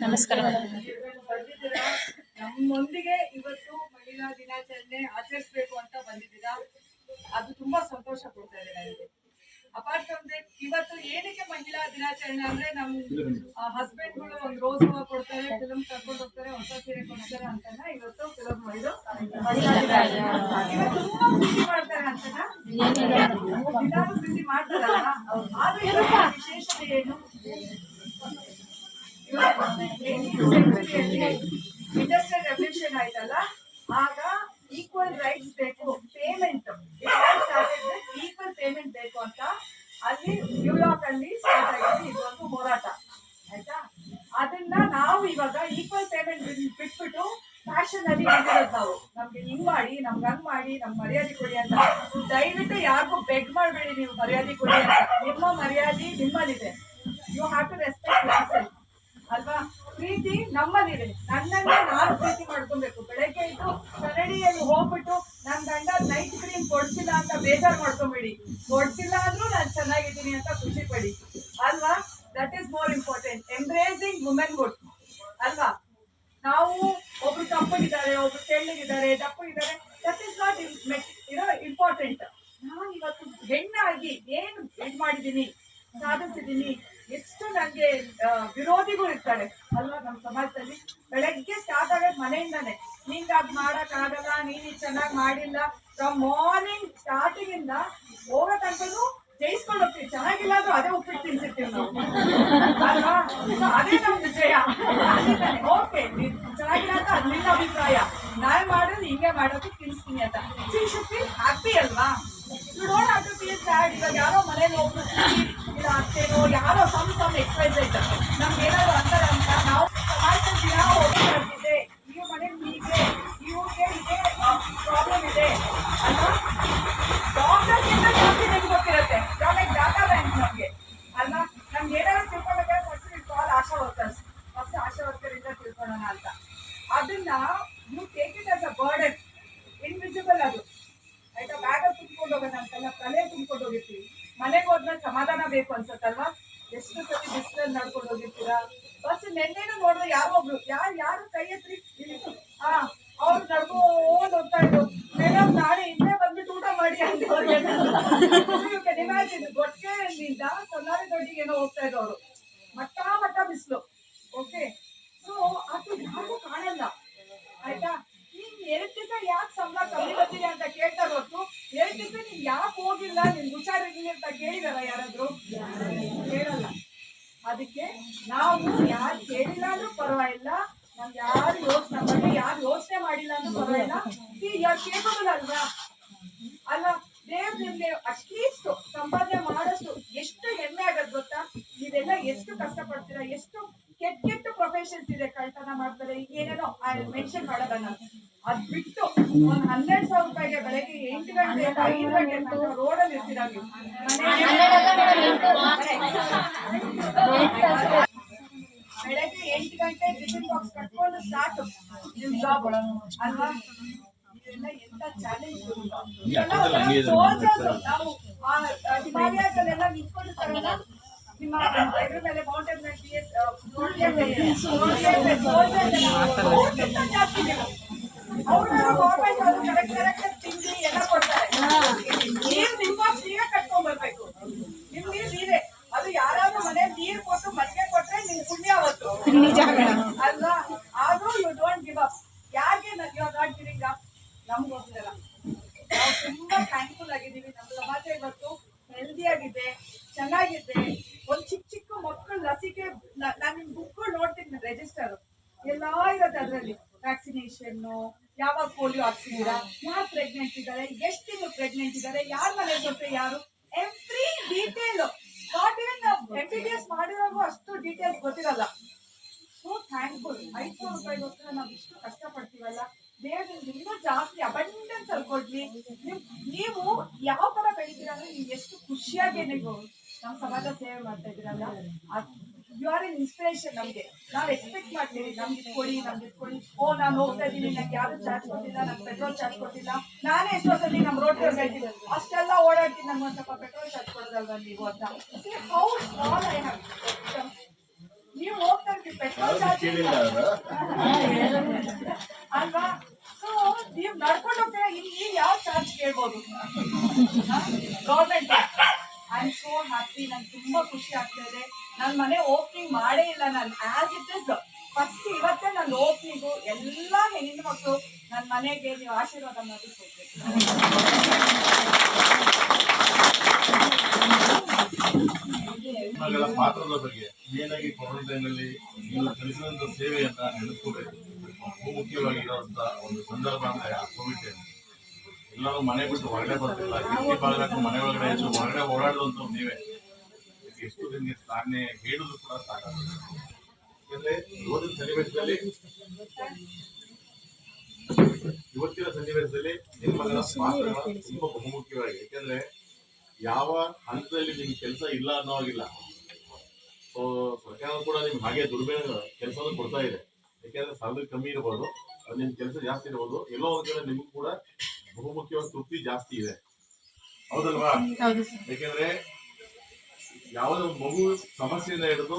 ನಮಸ್ಕಾರ ನಮ್ಮೊಂದಿಗೆ ಇವತ್ತು ಮಹಿಳಾ ದಿನಾಚರಣೆ ಆಚರಿಸಬೇಕು ಅಂತ ಬಂದಿದ್ದೀರಾ? ಅದು ತುಂಬಾ ಸಂತೋಷ ಕೊಡ್ತಾ ಇದೆ ನನಗೆ. ಅಪಾರ್ಟ್ ಫ್ರಮ್ ದಟ್ ಇವತ್ತು ಏನಕ್ಕೆ ಮಹಿಳಾ ದಿನಾಚರಣೆ ಅಂದ್ರೆ ನಮ್ ಹಸ್ಬೆಂಡ್ಗಳು ಒಂದು ರೋಸ್ ಹೂವ ಕೊಡ್ತಾರೆ ಫಿಲಮ್ ಕರ್ಕೊಂಡು ಹೋಗ್ತಾರೆ ಹೊಸ ಸೀರೆ ಕೊಡ್ತಾರೆ ಅಂತನ ಇವತ್ತು ಫಿಲಮ್ ಇದು ಮಹಿಳಾ ದಿನಾಚರಣೆ. ಇವತ್ತು ತುಂಬಾ ಖುಷಿ ಮಾಡ್ತಾರೆ ಅಂತನಾ? ದಿನಾಲು ಖುಷಿ ಮಾಡ್ತಾರಲ್ಲ? ಆದ್ರೆ ವಿಶೇಷತೆ ಏನು? ಬಂದಿರೋದು ನಾವು. ನಮ್ಗೆ ಹಿಂಗ್ ಮಾಡಿ, ನಮ್ಗೆ ಹಂಗ್ ಮಾಡಿ ನಮ್ ಮರ್ಯಾದೆ ಕೊಡಿ ಅಂತ. ದಯವಿಟ್ಟು ಯಾರಿಗೂ ಬೆಗ್ ಮಾಡಬೇಡಿ ನೀವು ಮರ್ಯಾದೆ ಕೊಡಿ ಅಂತ. ನಿಮ್ಮ ಮರ್ಯಾದೆ ನಿಮ್ಮಲ್ಲಿದೆ. ಯು ಹ್ಯಾವ್ ಟು ರೆಸ್ಪೆಕ್ಟ್ ಅಲ್ವಾ? ಪ್ರೀತಿ ನಮ್ಮಲ್ಲಿದೆ. ನನ್ನನ್ನೇ ನಾನು ಪ್ರೀತಿ ಮಾಡ್ಕೊಬೇಕು. ಬೆಳಗ್ಗೆ ಇದ್ದು ಕನ್ನಡಿಯಲ್ಲಿ ಹೋಗ್ಬಿಟ್ಟು ನನ್ನ ಗಂಡ ನೈಟ್ ಕ್ರೀಮ್ ಕೊಡ್ಸಿಲ್ಲ ಅಂತ ಬೇಜಾರು ಮಾಡ್ಕೊಬೇಡಿ. ಕೊಡ್ಸಿಲ್ಲ ಅಂದ್ರೂ ನಾನು ಚೆನ್ನಾಗಿದ್ದೀನಿ ಅಂತ ಖುಷಿ ಪಡಿ. ಅಲ್ವಾ? That is more important embracing womanhood ಅಲ್ವಾ? ನಾವು ಒಬ್ರು ತಪ್ಪಗಿದ್ದಾರೆ, ಒಬ್ರು ತೆಳ್ಳಗಿದ್ದಾರೆ ದಪ್ಪಗಿದ್ದಾರೆ ದಟ್ ಇಸ್ ನಾಟ್ ಇರೋ ಇಂಪಾರ್ಟೆಂಟ್ ನಾನು ಇವತ್ತು ಹೆಣ್ಣಾಗಿ ಏನು ಇದು ಮಾಡಿದ್ದೀನಿ, ಸಾಧಿಸಿದ್ದೀನಿ, ಎಷ್ಟು ನನಗೆ ವಿರೋಧಿಗಳು ಇರ್ತಾರೆ. ಅಲ್ವಾ ನಮ್ಮ ಸಮಾಜದಲ್ಲಿ ಬೆಳಗ್ಗೆ ಸ್ಟಾರ್ಟ್ ಆಗೋದು ಮನೆಯಿಂದಾನೆ. ನಿಂಗೆ ಅದು ಮಾಡೋಕ್ಕಾಗಲ್ಲ, ನೀನು ಚೆನ್ನಾಗಿ ಮಾಡಿಲ್ಲ. ಫ್ರಮ್ ಮಾರ್ನಿಂಗ್ ಸ್ಟಾರ್ಟಿಂಗ್ ಇಂದ ಹೋಗೋ ತನಕನೂ ಜಯಿಸ್ಕೊಂಡು ಹೋಗ್ತೀವಿ. ಚೆನ್ನಾಗಿಲ್ಲ ಅದು ಅದೇ ಉಪ್ಪಿಟ್ಟು ತಿನ್ಸಿರ್ತೀವಿ ನಾವು. ಅದೇ ನಮ್ದು ಜಯ ಓಕೆ ಅಭಿಪ್ರಾಯ. ನಾನು ಮಾಡೋದು, ಹಿಂಗೆ ಮಾಡೋದು, ತಿನ್ಸ್ತೀನಿ ಅಂತ. ಸಿ ಶುಡ್ ಫೀಲ್ ಹ್ಯಾಪಿ ಅಲ್ವಾ? You don't have to feel sad ಇವಾಗ ಯಾರೋ ಮನೇಲಿ ಒಬ್ರು ಇಲ್ಲ ಅತ್ತೇನೋ, ಯಾರೋ ಸಮ್ ಸಮ್ ಎಕ್ಸೈಸ್ ಆಯ್ತು ನಮ್ಗೆ ಏನಾದ್ರು ಅಂತಾರೆ ಅಂತ ನಾವು ಸಮಾಜದಲ್ಲಿ ದಿನ ಹೋಗ್ತಿದ್ದೆ ಈ ಮನೇಲಿ ಹೀಗೆ ಇವ್ರಿಗೆ ಇದೆ ಪ್ರಾಬ್ಲಮ್ ಇದೆ. ಅಲ್ವಾ? ನಿಮ್ಗೆ ನಮಗೆ. ಅಲ್ವಾ? ನಮ್ಗೆ ಏನಾದ್ರು ತಿಳ್ಕೊಳ್ಬೇಕಾದ್ರೆ first call ASHA workers first ASHA ಇಂದ ತಿಳ್ಕೊಳ್ಳೋಣ ಅಂತ. ಅದನ್ನ you take it as a burden invisible ಅದು. ಆಯ್ತಾ? ಬ್ಯಾಗ ತುಂಬ್ಕೊಂಡು ಹೋಗೋಣ ಅಂತಲ್ಲ? ತಲೆ ತುಂಬಿಕೊಂಡು ಹೋಗಿರ್ತೀವಿ. ಮನೆಗೆ ಹೋದ್ಮೇಲೆ ಸಮಾಧಾನ ಬೇಕು ಅನ್ಸತ್ತಲ್ವಾ? ಎಷ್ಟು ಸತಿ ಬಿಸಿಲಲ್ಲಿ ನಡ್ಕೊಂಡು ಹೋಗಿರ್ತೀರಾ? ಬಸ್ ನೆನ್ನೆನೂ ನೋಡಿದ್ರೆ ಯಾರೋ ಒಬ್ರು, ಯಾರು ಯಾರು ಕೈ ಎತ್ರಿ ಹಾ ಅವ್ರು ನಡ್ಕೊಂಡು ಹೋಗ್ತಾ ಇದ್ರು. ಮೇಡಮ್ ನಾಳೆ ಇಲ್ಲೇ ಬಂದ್ಬಿಟ್ಟು ಊಟ ಮಾಡಿ ಅಂತ ಅವ್ರಿಗೆ ಗೊಟ್ಟೆಯಿಂದ ಸೊನ್ನಾರಿ ದೊಡ್ಡಿಗೆ ಏನೋ ಹೋಗ್ತಾ ಇದ್ರು ಅವರು ಮಟ್ಟ ಮಟ್ಟ ಬಿಸಿಲು ಓಕೆ ಸೊ ಅದು ಯಾರಿಗೂ ಕಾಣಲ್ಲ ಆಯ್ತಾ ನೀನ್ ಎರಡ್ ದಿವಸ ಯಾಕೆ ಸಂಬಳ ಕಮ್ಮಿ ಬಂದಿದೆ ಅಂತ ಕೇಳ್ತಾರೆ ಹೊರತು ಎರಡ್ ದಿವಸ ನೀನ್ ಯಾಕೆ ಹೋಗಿಲ್ಲ ನಿನ್ ಹುಷಾರಿರ್ಲಿ ಅಂತ ಕೇಳಿದಾರ ಯಾರಾದ್ರು? ಕೇಳಲ್ಲ. ಅದಕ್ಕೆ ನಾವು ಯಾರು ಕೇಳಿಲ್ಲ ಅಂದ್ರೂ ಪರವಾಗಿಲ್ಲ ನಮ್ಗೆ ಯಾರು ಯೋಚನೆ ನಮ್ಮ ಬಗ್ಗೆ ಯಾರು ಯೋಚನೆ ಮಾಡಿಲ್ಲ ಅಂದ್ರೂ ಪರವಾಗಿಲ್ಲ ಸಿ ಯಾರು ಕೇಳೋದಿಲ್ಲ ಅಲ್ವಾ ಅಲ್ಲ ದೇವ್ರ ನಿಮ್ಗೆ ಅಟ್ಲೀಸ್ಟ್ ಸಂಪಾದನೆ ಮಾಡೋಷ್ಟು ಎಷ್ಟು ಹೆಮ್ಮೆ ಆಗದ್ ಗೊತ್ತಾ ನೀವೆಲ್ಲ ಎಷ್ಟು ಕಷ್ಟಪಡ್ತೀರಾ ಎಷ್ಟು ಕೆಟ್ಟ ಪ್ರೊಫೆಷನ್ಸ್ ಇದೆ ಕಳ್ತನ ಮಾಡ್ತಾರೆ. ಏನೇನೋ ಮೆನ್ಷನ್ ಮಾಡೋದನ್ನ. ನಾನು ಅದ್ ಬಿಟ್ಟು ಒಂದ್ ಹನ್ನೆರಡು ಸಾವಿರ ರೂಪಾಯಿಗೆ ಬೆಳಗ್ಗೆ ಎಂಟು ಗಂಟೆ ಐದು ಗಂಟೆ ತನಕ ರೋಡಲ್ಲಿ ಇರ್ತೀರಾ ನೀವು ಬೆಳಗ್ಗೆ ಎಂಟು ಗಂಟೆ ಟಿಫಿನ್ ಬಾಕ್ಸ್ ಕಟ್ಕೊಂಡು ಸ್ಟಾರ್ಟ್ ನಿಮ್ ಜಾಬ್ ಅಲ್ವಾ? ಇದೆಲ್ಲ ಎಂತ ಚಾಲೆಂಜ್ ಸೋಲ್ಜರ್ಸ್ ನಾವು ಹಿಮಾಲಯದಲ್ಲೆಲ್ಲ ನಿಂತ್ಕೊಂಡು ನಿಂತ್ಕೊಂಡಿರ್ತಾರಲ್ಲ. ನಿಮ್ಮ ಇದ್ರ ಮೇಲೆ ಮೌಂಟೇನ್ ಮೇಲೆ ಬಿ ಎಸ್ ಜಾಸ್ತಿ ಅವ್ರು ಗೌರ್ಮೆಂಟ್ ಅವರು ಕರೆಕ್ಟ್ ಕರೆಕ್ಟ್ ತಿಂಡಿ ಎಲ್ಲ ಕೊಡ್ತಾರೆ. ನೀರು ನಿಮ್ಮ ನೀವೇ ಕಟ್ಕೊಂಡ್ ಬರ್ಬೇಕು. ನಿಮ್ ನೀರ್ ನೀರೇ. ಅದು ಯಾರಾದ್ರೂ ಮನೆ ನೀರ್ ಕೊಟ್ಟು ಮಜ್ಜಿಗೆ ಕೊಟ್ರೆ ನಿಮ್ ಪುಣ್ಯ ಅವತ್ತು. ಅಲ್ವಾ ಆದ್ರೂ ಯು ಡೋಂಟ್ ಗಿವ್ ಅಪ್ ಯಾಕೆ you are not giving up ನಮ್ಗೋಸ್ಕರ ನಾವು ತುಂಬಾ ಥ್ಯಾಂಕ್ಫುಲ್ ಆಗಿದ್ದೀವಿ. ನಮ್ಮ ಸಮಾಜ ಇವತ್ತು ಹೆಲ್ದಿ ಆಗಿದೆ ಚೆನ್ನಾಗಿದೆ. ಒಂದ್ ಚಿಕ್ಕ ಚಿಕ್ಕ ಮಕ್ಕಳು ಲಸಿಕೆ ನಾನು ಬುಕ್ ನೋಡ್ತೀನಿ ರೆಜಿಸ್ಟರ್ ಎಲ್ಲಾ ಇರುತ್ತೆ ಅದರಲ್ಲಿ. ವ್ಯಾಕ್ಸಿನೇಷನ್ ಯಾವಾಗ ಪೋಲಿಯೋ ಹಾಕ್ಸಿದೀರಾ ಯಾರು ಪ್ರೆಗ್ನೆಂಟ್ ಇದ್ದಾರೆ ಎಷ್ಟು ತಿಂಗಳು ಪ್ರೆಗ್ನೆಂಟ್ ಇದ್ದಾರೆ ಯಾರ ಮನೆ ಜೊತೆ ಯಾರು? Every detail not even M B S ಅಷ್ಟು ಡೀಟೇಲ್ಸ್ ಗೊತ್ತಿರಲ್ಲ. ಸೊ ಥ್ಯಾಂಕ್ಫುಲ್ ರೂಪಾಯಿ ರೂಪಾಯಿಗೋಸ್ಕರ ನಾವು ಇಷ್ಟು ಕಷ್ಟಪಡ್ತೀವಲ್ಲ? ದೇವರಿಂದ ಇನ್ನೂ ಜಾಸ್ತಿ ಅಬಂಡೆನ್ಸ್ ಅಲ್ಲಿ ಕೊಡ್ಲಿ. ನೀವು ಯಾವ ತರ ಬೆಳಿತೀರ ಅಂದ್ರೆ ನೀವು ಎಷ್ಟು ಖುಷಿಯಾಗಿ ನೀವು ನಮ್ಮ ಸಮಾಜ ಸೇವೆ ಮಾಡ್ತಾ ಇದ್ದೀರಲ್ಲ ಯು ಆರ್ ಇನ್ ಇನ್ಸ್ಪಿರೇಷನ್ ನಮಗೆ. ನಾವು ಎಕ್ಸ್ಪೆಕ್ಟ್ ಮಾಡ್ತೀವಿ ನಮ್ಗೆ ಕೊಡಿ ನಮ್ಗೆ ಕೊಡಿ. ಓ ನಾನು ಹೋಗ್ತಾ ಇದ್ದೀನಿ ನಂಗೆ ಯಾರು ಚಾರ್ಜ್ ಕೊಟ್ಟಿಲ್ಲ ನಂಗೆ ಪೆಟ್ರೋಲ್ ಚಾರ್ಜ್ ಕೊಟ್ಟಿಲ್ಲ. ನಾನೇ ಎಷ್ಟೋ ಸತಿ ನಮ್ಮ ರೋಡ್ ಹೇಳ್ತೀನಿ ಅಷ್ಟೆಲ್ಲ ಓಡಾಡ್ತೀನಿ ನಮ್ಗೆ ಒಂದ್ ಸ್ವಲ್ಪ ಪೆಟ್ರೋಲ್ ಚಾರ್ಜ್ ಕೊಡೋದಲ್ವಾ ನೀವು ಅಂತ. ಹೌ ಸ್ಮಾಲ್ ಐ ಹ್ಯಾವ್ ನೀವು ಹೋಗ್ತಾ ಇರ್ತೀವಿ ಪೆಟ್ರೋಲ್ ಚಾರ್ಜ್ ಅಲ್ವಾ? ಸೊ ನೀವು ನಡ್ಕೊಂಡು ಹೋಗ್ತೀರಾ ಇಲ್ಲಿ ಯಾವ ಚಾರ್ಜ್ ಕೇಳ್ಬೋದು? Government I am so happy ನಂಗೆ ತುಂಬಾ ಖುಷಿ ಆಗ್ತಾ ಇದೆ. ನನ್ನ ಮನೆ ಓಪನಿಂಗ್ ಮಾಡೇ ಇಲ್ಲ ನಾನು ಆಸ್ ಇಟ್ ಇಸ್ ಫಸ್ಟ್ ಇವತ್ತೇ ನನ್ನ ಓಪನಿಂಗು ಎಲ್ಲ ಹೆಣ್ಣು ಮಕ್ಕಳು ನನ್ನ ಮನೆಗೆ ನೀವು ಆಶೀರ್ವಾದ ಮಾಡಿ ಮಗಳ ಪಾತ್ರದ ಬಗ್ಗೆ ಮೇನಾಗಿ ಕೊರೋನಾ ಟೈಮಲ್ಲಿ ನೀವು ಸಲ್ಲಿಸಿದಂಥ ಸೇವೆಯನ್ನ ನೆನೆಸ್ಕೋಬೇಕು ಬಹುಮುಖ್ಯವಾಗಿರುವಂತಹ ಒಂದು ಸಂದರ್ಭ ಅಂದ್ರೆ ಆ ಕೋವಿಡ್ ಟೈಮ್ ಎಲ್ಲರೂ ಮನೆ ಬಿಟ್ಟು ಹೊರಗಡೆ ಬರ್ತಿಲ್ಲ. ಕಿಟಕಿ ಬಾಗಿಲಾಕು ಮನೆ ಒಳಗಡೆ ಹೆಚ್ಚು ಹೊರಗಡೆ ಓಡಾಡುವಂತ ನೀವೇ. ಎಷ್ಟು ದಿನ ತಾನೇ ಹೇಳುದು ಕೂಡ ಸಾಕಾಗುತ್ತೆ ಯಾಕಂದ್ರೆ ಇವತ್ತಿನ ಸನ್ನಿವೇಶದಲ್ಲಿ ಇವತ್ತಿನ ಸನ್ನಿವೇಶದಲ್ಲಿ ನಿಮ್ಮ ಮಗನ ಪಾತ್ರ ತುಂಬಾ ಬಹುಮುಖ್ಯವಾಗಿದೆ ಯಾಕಂದ್ರೆ ಯಾವ ಹಂತದಲ್ಲಿ ನಿಮ್ಗೆ ಕೆಲಸ ಇಲ್ಲ ಅನ್ನೋ ಆಗಿಲ್ಲ ಸೊ ಸರ್ಕಾರ ಕೂಡ ನಿಮ್ಗೆ ಹಾಗೆ ದುರ್ಬೆಳ ಕೆಲಸವನ್ನು ಕೊಡ್ತಾ ಇದೆ. ಯಾಕೆಂದ್ರೆ ಸಾಲದ ಕಮ್ಮಿ ಇರಬಹುದು ನಿಮ್ ಕೆಲಸ ಜಾಸ್ತಿ ಇರ್ಬೋದು, ಎಲ್ಲೋ ಒಂದ್ ನಿಮ್ಗೆ ಕೂಡ ಬಹುಮುಖ್ಯವಾದ ತೃಪ್ತಿ ಜಾಸ್ತಿ ಇದೆ. ಹೌದಲ್ವಾ? ಯಾಕೆಂದ್ರೆ ಯಾವುದೇ ಮಗು ಸಮಸ್ಯೆಯಿಂದ ಹಿಡಿದು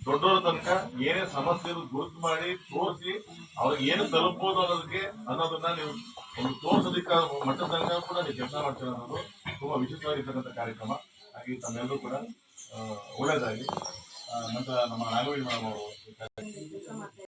ದೊಡ್ಡವರ ತನಕ ಏನೇ ಸಮಸ್ಯೆ ಗುರುತು ಮಾಡಿ ತೋರಿಸಿ ಅವ್ರಿಗೆ ಏನು ತಲುಪಬಹುದು ಅನ್ನೋದಕ್ಕೆ ಅನ್ನೋದನ್ನ ನೀವು ಒಂದು ತೋರಿಸೋದಕ್ಕೆ ಮಟ್ಟದ ತನಕ ಕೂಡ ನೀವು ಕೆಲಸ ಮಾಡ್ತೀರ ಅನ್ನೋದು ತುಂಬಾ ವಿಶಿಷ್ಟವಾಗಿರ್ತಕ್ಕಂಥ ಕಾರ್ಯಕ್ರಮ. ಹಾಗೆ ತಮ್ಮೆಲ್ಲರೂ ಕೂಡ ಒಳ್ಳೇದಾಗಿ ನಂತರ ನಮ್ಮ ನಾಗವೇಣಿ ಮೇಡಮ್ ಅವರು.